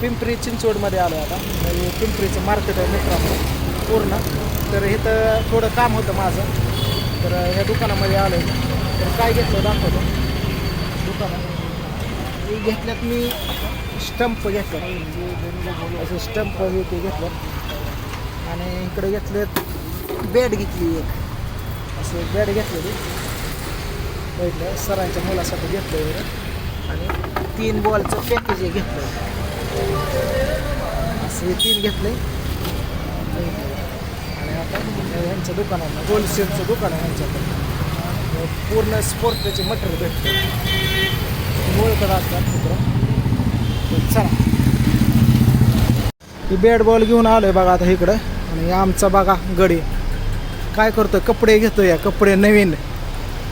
पिंपरी चिंचवडमध्ये आलो आता. म्हणजे पिंपरीचं मार्केट आहे मित्रांनो पूर्ण. तर इथं थोडं काम होतं माझं. तर ह्या दुकानामध्ये आलो तर काय घेतलं दाखवतो. दुकानात. हे घेतल्यात मी स्टंप घेतलं असं स्टंप हे ते घेतलं आणि इकडे घेतलेत बॅट घेतली एक. असं बॅट घेतलेली. बघितलं सरांच्या मुलासाठी घेतलं आणि तीन बॉलचं पॅकेज हे घेतलं असं हे तीन घेतले आणि आता यांच्या ना होलसेलचं दुकान आहे यांच्याकडे. पूर्ण स्पोर्टचे मटेरियल भेटतं ओळखत असतात मित्र. चला. ही बॅट बॉल घेऊन आलोय बघा आता इकडं. आणि आमचा बघा गडी. काय करतो कपडे घेतो या कपडे नवीन.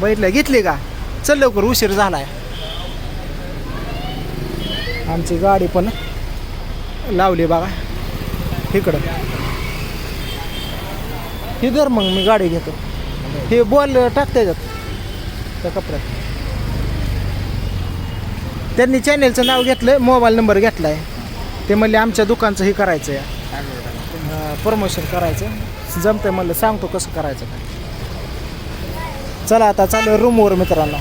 बघितलं घेतले का? चल लवकर उशीर झालाय. आमची गाडी पण लावली बघा. इकडं. हे धर मग मी गाडी घेतो. हे बॉल टाकता येतात त्या कपड्यात. त्यांनी चॅनेलचं नाव घेतलं मोबाईल नंबर घेतलाय. ते म्हणले आमच्या दुकानचं हे करायचं आहे. प्रमोशन करायचं. जमतंय म्हणलं सांगतो कसं करायचं. काय चला आता चालू रूमवर मित्रांनो.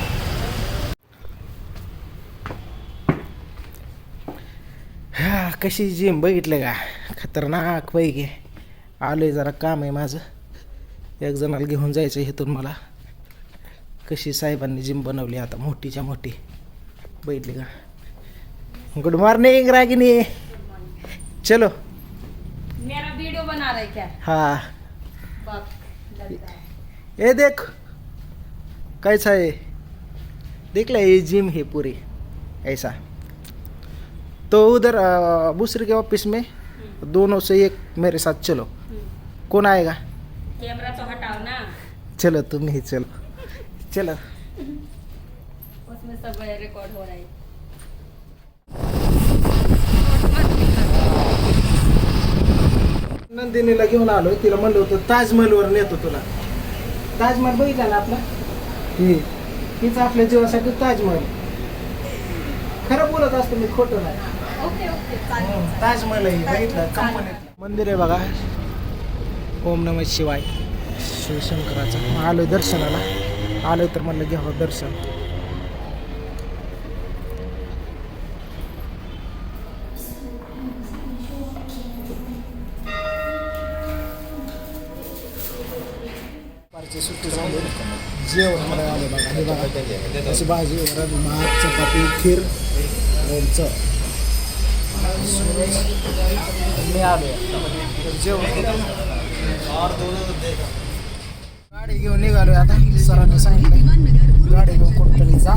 हा कशी जिम बघितलं का? खतरनाक पैकी. आलोय जरा काम आहे माझं. एक जणाला घेऊन जायचं इथून मला. कशी साहेबांनी जिम बनवली आता मोठीच्या मोठी. बघितली का? Good morning Ragini. चलो. मेरा वीडियो बना रहे क्या? हाँ. है. ये देख. कैसा है? देख ले ये जिम है पूरी. ऐसा. तो उधर दूसरे के ऑफिस में दोनों से एक मेरे साथ चलो। कौन आएगा? कैमरा तो हटाओ ना। चलो तुम ही चलो। चलो। उसमें सब रिकॉर्ड हो रहा है। नंदिनीला घेऊन आलो तिला म्हणलं होतं ताजमहलवर नेतो तुला. ताजमहल बघितला ना आपला? ही हीच आपल्या जीवासाठी ताजमहल. खरं बोलत असतो मी खोटं नाही. ताजमहल आहे बघितलं कंपनी मंदिर आहे बघा. ओम नम शिवाय. शिवशंकराचं. आलो दर्शनाला. आलो तर म्हणलं घ्यावं दर्शन. दुपारची सुट्टी झाली. जेवण मला आलं बघा. हे बघा. अशी भाजी वरण भात चपाती खीर लोणचं गाडी घेऊन निघालोय आता सरांनी सांगितलं गाडी घेऊन कुठतरी जा.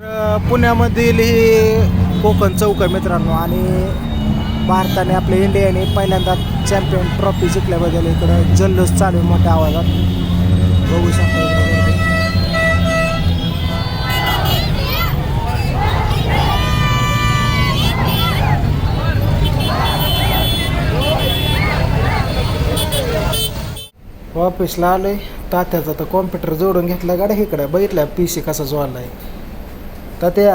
तर पुण्यामधील ही कोकण चौक आहे मित्रांनो आणि भारताने आपल्या इंडियाने पहिल्यांदा चॅम्पियन ट्रॉफी जिंकल्याबद्दल इकडं जल्लोष चालू मोठ्या आवाजात. बघू शकता ऑफिसला आलो ऑफिसला आलोय तात्याचा तर कॉम्प्युटर जोडून घेतला गाड्या इकडं. बघितलं पी सी कसा जोडला आहे तात्या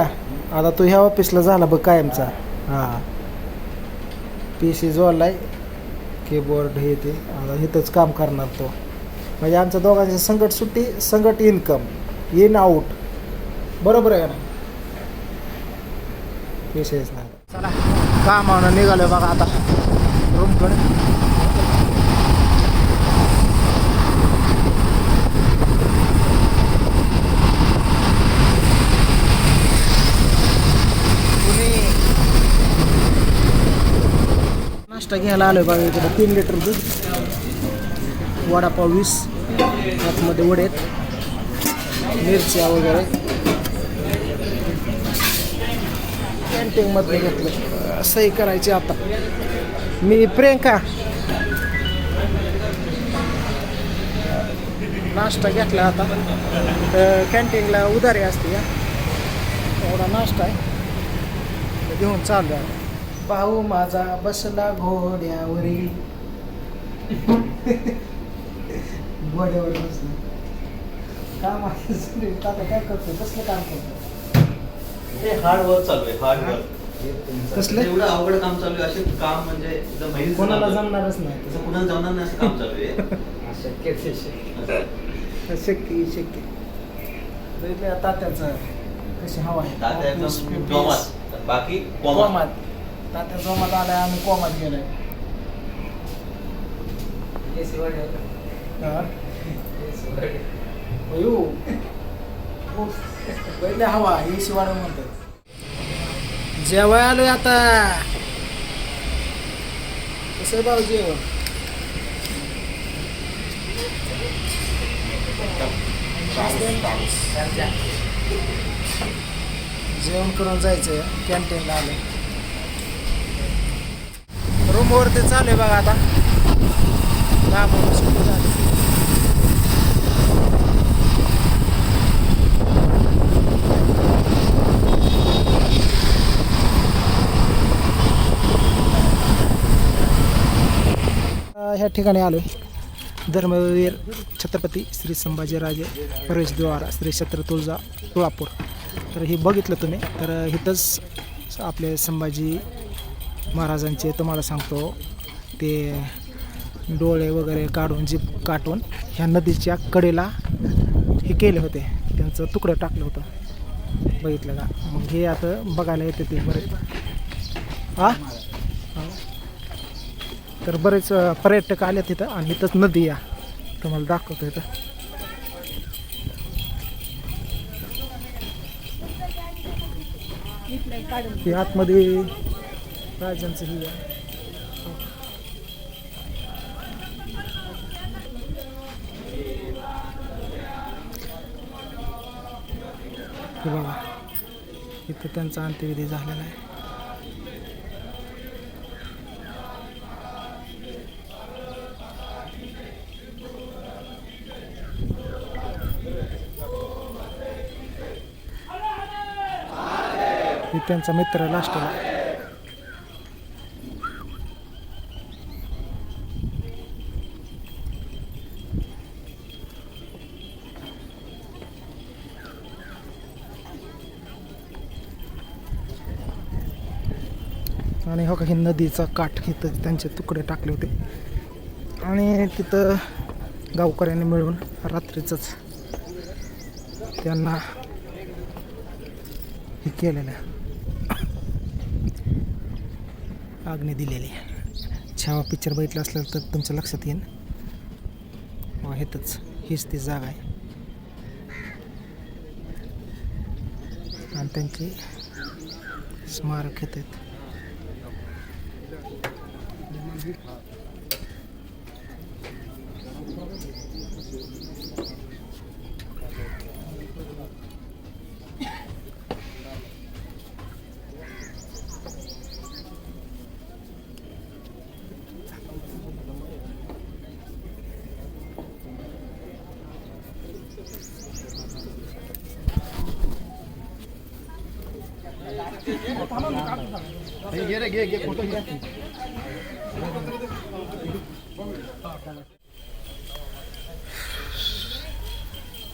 आता तू ह्या ऑफिसला झाला बघ कायमचा. हां. P C जोडलाय. कीबोर्ड हे ते. आता इथंच काम करणार तो. म्हणजे आमच्या दोघांची संकट सुट्टी संकट इन्कम इन आऊट बरोबर आहे का नाही? विषयच नाही. चला कामानं निघालो बघा आता. रूमकडे पुणे नाश्ता घ्यायला आलो बघा इकडे. तीन लिटर दूध. वडापाव वीस. आतमध्ये वडे आहेत. मिरच्या वगैरे. कॅन्टीनमधनं घेतलं. सही करायची आता. मी प्रियंका. नाश्ता घेतला आता. तर कॅन्टीनला उधारी असते या. एवढा नाश्ता आहे. घेऊन चालू आहे. पाहू माझा बसला घोड्यावरील. घोड्यावर बसला. काम आहे आता काय करतो कसलं काम करतो हे हार्ड वर्क चालू आहे हार्ड वर्क कसलं? एवढं अवघड काम चालू आहे असे काम म्हणजे एकदम बहिणीचं कोणाला. जमणारच नाही. तसं कुणाला जमणार नाही असं काम चालू आहे. शक्य असं. शक्य शक्य. पहिले तात्याचं कशी हवा आहे. तात्या ऑफिस, एकदम. जोमात बाकी कोमात. कोमात. तात्या जोमात आलाय आम्ही कोमात गेलोय. हा? अयो. हो. पहिले हवा ही शिवाड म्हणतात. जेवाय आलोय आता. कसं भाऊ जेवण? जेवण करून जायचंय कॅन्टीनला आलं रूमवरती चालू आहे बघा आता. काम सुरू झाली. या ठिकाणी आलो धर्मवीर छत्रपती श्री संभाजीराजे प्रवेशद्वार श्री छत्र तुळजा तुळापूर तर हे बघितलं तुम्ही तर इथंच आपले संभाजी महाराजांचे तुम्हाला सांगतो ते डोळे वगैरे काढून जीप काटून ह्या नदीच्या कडेला हे केले होते. त्यांचं तुकडं टाकलं होतं. बघितलं का? मग हे आता बघायला येते ते बरेच हां तर बरेच पर्यटक आले तिथं आणि इथंच नदी या तुम्हाला दाखवतो इथं. हे आतमध्ये राजांचं ही बघा इथं त्यांचा अंत्यविधी झालेला आहे. हे त्यांचा मित्र लास्टला आणि हो का ही नदीचा काठ इथं त्यांचे तुकडे टाकले होते आणि तिथं गावकऱ्यांनी मिळून रात्रीचंच त्यांना हे केलेलं आहे. आग्ने दिलेली छावा पिक्चर बघितलं असलं तर तुमच्या लक्षात येईल व हेतच हीच ती जागा आहे. आणि त्यांची स्मारक येत आहेत.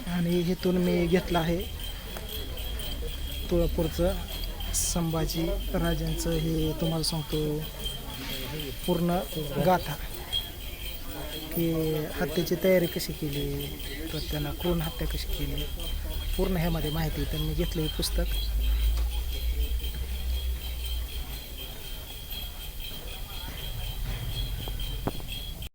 आणि इथून मी घेतलं आहे तुळापूरचं संभाजी राजांचं हे तुम्हाला सांगतो पूर्ण गाथा. की हत्येची तयारी कशी केली तर त्यांना कोण हत्या कशी केली पूर्ण ह्यामध्ये माहिती तर मी घेतलं हे पुस्तक.